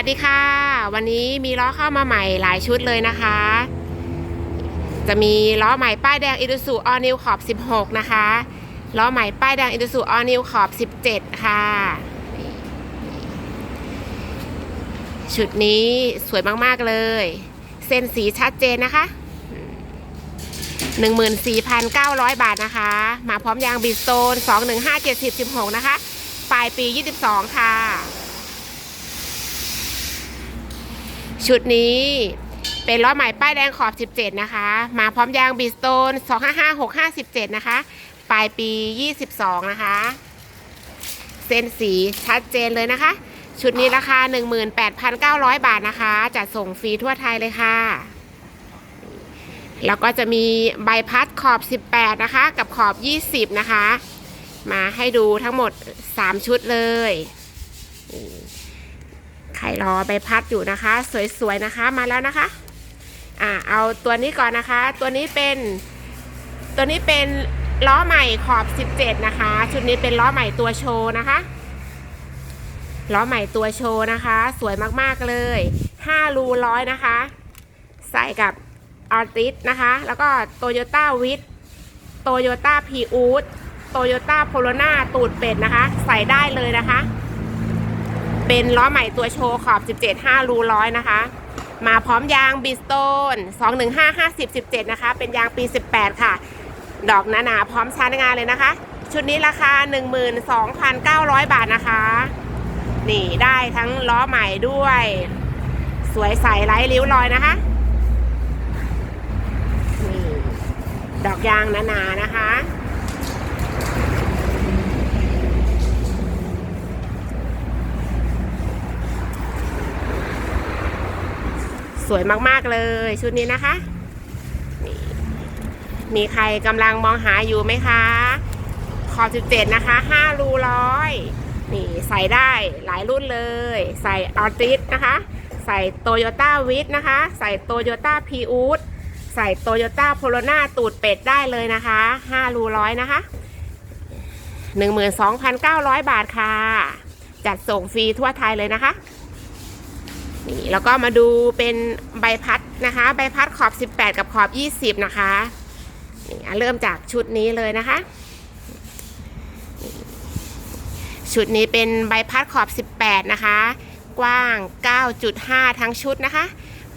วัสดีค่ะ วันนี้มีล้อเข้ามาใหม่หลายชุดเลยนะคะ จะมีล้อใหม่ป้ายแดงอิ u สุออนิวขอบ 16 นะคะล้อใหม่ป้ายแดงอิ u สุออนิวขอบ 17 ค่ะ ชุดนี้สวยมาก ๆ เลย เส้นสีชัดเจนนะคะ 14,900 บาทนะคะ มาพร้อมยางบิสโตน 215 70 16 นะคะ ปลายปี 22 ค่ะ ชุดนี้เป็นล้อใหม่ป้ายแดงขอบ 17 นะคะ มาพร้อมยางบิสโตน 255 657 นะคะ ปลายปี 22 นะคะ เส้นสีชัดเจนเลยนะคะ ชุดนี้ราคา 18,900 บาทนะคะ จัดส่งฟรีทั่วไทยเลยค่ะ แล้วก็จะมีใบพัดขอบ 18 นะคะ กับขอบ 20 นะคะ มาให้ดูทั้งหมด 3 ชุดเลย นี่รอใบพัดอยู่นะคะ สวยๆนะคะมาแล้วนะคะอ่าเอาตัวนี้ก่อนนะคะ ตัวนี้เป็นตัวนี้เป็นล้อใหม่ขอบ 17 นะคะ ชุดนี้เป็นล้อใหม่ตัวโชว์นะคะล้อใหม่ตัวโชว์นะคะ สวยมากๆเลย 5 รูร้อยนะคะ ใส่กับอาร์ติสนะคะ แล้วก็โตโยต้าวิทโตโยต้าพีอูดโตโยต้าโพโลนาตูดเป็ดนะคะ ใส่ได้เลยนะคะ เป็นล้อใหม่ตัวโชว์ขอบ 17 5รูร้อยนะคะ มาพร้อมยางบิสโตน215 50 17 นะคะ เป็นยางปี 18 ค่ะ ดอกหนาๆพร้อมใช้งานเลยนะคะ ชุดนี้ราคา 12,900 บาทนะคะ นี่ได้ทั้งล้อใหม่ด้วย สวยใสไร้ริ้วรอยนะคะ นี่ ดอกยางหนาๆนะคะ สวยมากๆเลย ชุดนี้นะคะนี่มีใครกำลังมองหาอยู่ไหมคะ ขอบ17นะคะ5รูร้อยนี่ใส่ได้หลายรุ่นเลย ใส่ออติสนะคะ ใส่โตโยต้าวิทนะคะ ใส่โตโยต้าพีอูดใส่โตโยต้าโพโลนาตูดเป็ดได้เลยนะคะ5รูร้อยนะคะ12,900บาทค่ะ จัดส่งฟรีทั่วไทยเลยนะคะ นี่แล้วก็มาดูเป็นใบพัดนะคะ ใบพัดขอบ 18 กับขอบ 20 นะคะนี่เริ่มจากชุดนี้เลยนะคะ ชุดนี้เป็นใบพัดขอบ 18 นะคะ กว้าง 9.5 ทั้งชุดนะคะ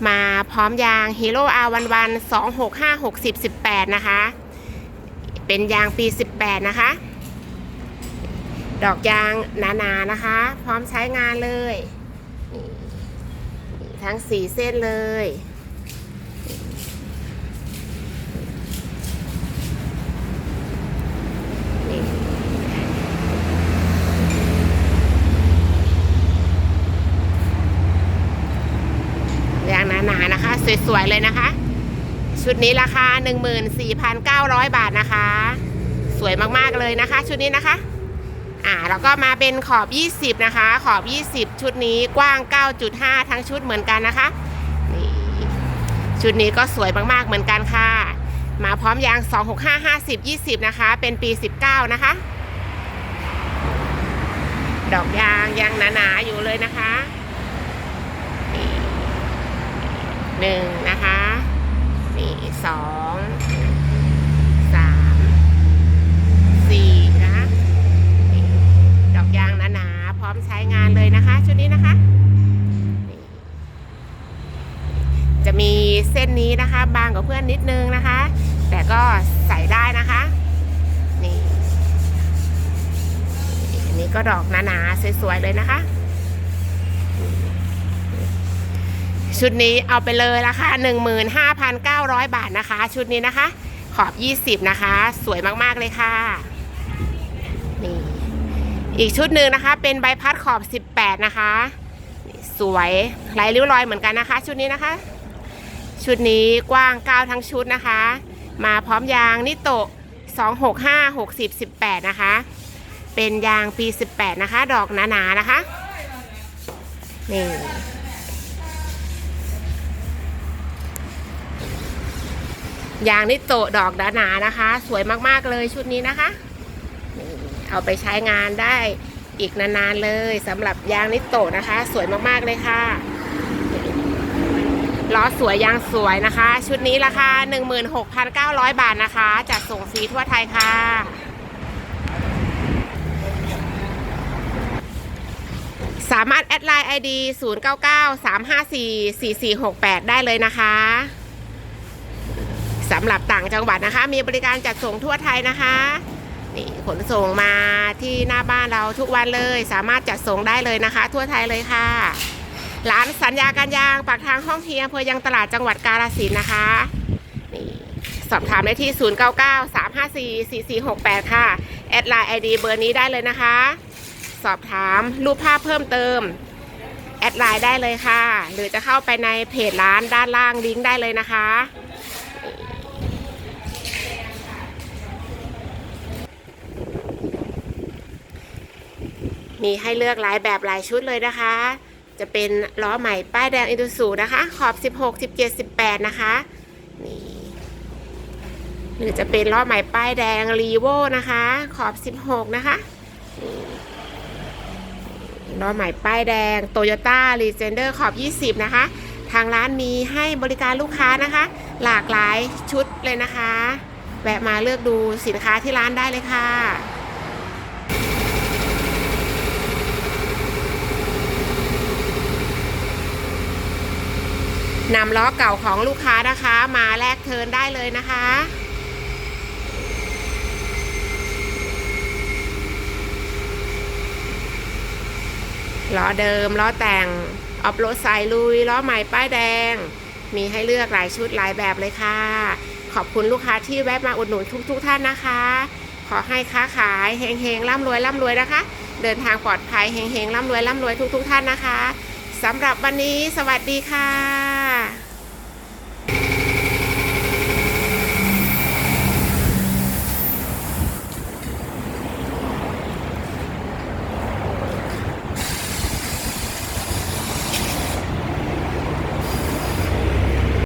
มาพร้อมยาง Hero R11 265 60 18 นะคะ เป็นยางปี 18 นะคะ ดอกยางหนาๆนะคะ พร้อมใช้งานเลย ทั้งสี่เส้นเลย นี่ยางหนาๆนะคะ สวย ๆ เลยนะคะ ชุดนี้ราคา 14,900 บาทนะคะ สวยมาก ๆ เลยนะคะ ชุดนี้นะคะ อ่าแล้วก็มาเป็นขอบ 20 นะคะ ขอบ 20 ชุดนี้กว้าง 9.5 ทั้งชุดเหมือนกันนะคะนี่ชุดนี้ก็สวยมากๆเหมือนกันค่ะ มาพร้อมยาง 265 50 20 นะคะ เป็นปี 19 นะคะ ดอกยางยางหนาๆอยู่เลยนะคะนี่หนึ่งนะคะนี่สอง บางกว่าเพื่อนนิดนึงนะคะ แต่ก็ใส่ได้นะคะ นี่อันนี้ก็ดอกหนาๆสวยๆเลยนะคะ ชุดนี้เอาไปเลยราคา15,900 บาทนะคะ ชุดนี้นะคะ ขอบ 20 นะคะ สวยมากๆเลยค่ะนี่อีกชุดหนึ่งนะคะ เป็นใบพัดขอบ 18 นะคะ สวยไหลริ้วรอยเหมือนกันนะคะ ชุดนี้นะคะ ชุดนี้กว้าง 9 ทั้งชุดนะคะ มาพร้อมยางนิโตะ265 60 18 นะคะ เป็นยางปี 18 นะคะ ดอกหนาๆนนะคะ นี่ ยางนิโตะดอกหนาๆนะคะ สวยมากๆเลยชุดนี้นะคะ นี่เอาไปใช้งานได้อีกนานๆเลยสำหรับยางนิโตะนะคะ สวยมากๆเลยค่ะ ล้อสวยยางสวยนะคะ ชุดนี้ราคา 16,900 บาทนะคะ จัดส่งฟรีทั่วไทยค่ะ สามารถแอดไลน์ ID 0993544468 ได้เลยนะคะสำหรับต่างจังหวัดนะคะ มีบริการจัดส่งทั่วไทยนะคะนี่ขนส่งมาที่หน้าบ้านเราทุกวันเลย สามารถจัดส่งได้เลยนะคะ ทั่วไทยเลยค่ะ ร้านสัญญาการยางปากทางห้องเทียมอำเภอยังตลาดจังหวัดกาฬสินธุ์นะคะนี่สอบถามได้ที่ 0993544468 ค่ะ แอดไลน์ ID เบอร์นี้ได้เลยนะคะ สอบถามรูปภาพเพิ่มเติม แอดไลน์ได้เลยค่ะ หรือจะเข้าไปในเพจร้านด้านล่างลิงก์ได้เลยนะคะ มีให้เลือกหลายแบบหลายชุดเลยนะคะ จะเป็นล้อใหม่ป้ายแดงอินดูสูนะคะ ขอบ 16 17 18 นะคะนี่หรือจะเป็นล้อใหม่ป้ายแดงรีโวนะคะ ขอบ 16 นะคะล้อใหม่ป้ายแดง Toyota r e g e n d e r ขอบ 20 นะคะ ทางร้านมีให้บริการลูกค้านะคะ หลากหลายชุดเลยนะคะ แวะมาเลือกดูสินค้าที่ร้านได้เลยค่ะ นำล้อเก่าของลูกค้านะคะ มาแลกเทินได้เลยนะคะ ล้อเดิมล้อแต่งออฟโรดสายลุยล้อใหม่ป้ายแดง มีให้เลือกหลายชุดหลายแบบเลยค่ะ ขอบคุณลูกค้าที่แวะมาอุดหนุนทุกๆทท่านนะคะ ขอให้ค้าขายเฮงๆร่ำรวยร่ำรวยนะคะ เดินทางปลอดภัยเฮงๆร่ำรวยร่ำรวยทุกๆท่านนะคะสำหรับวันนี้สวัสดีค่ะ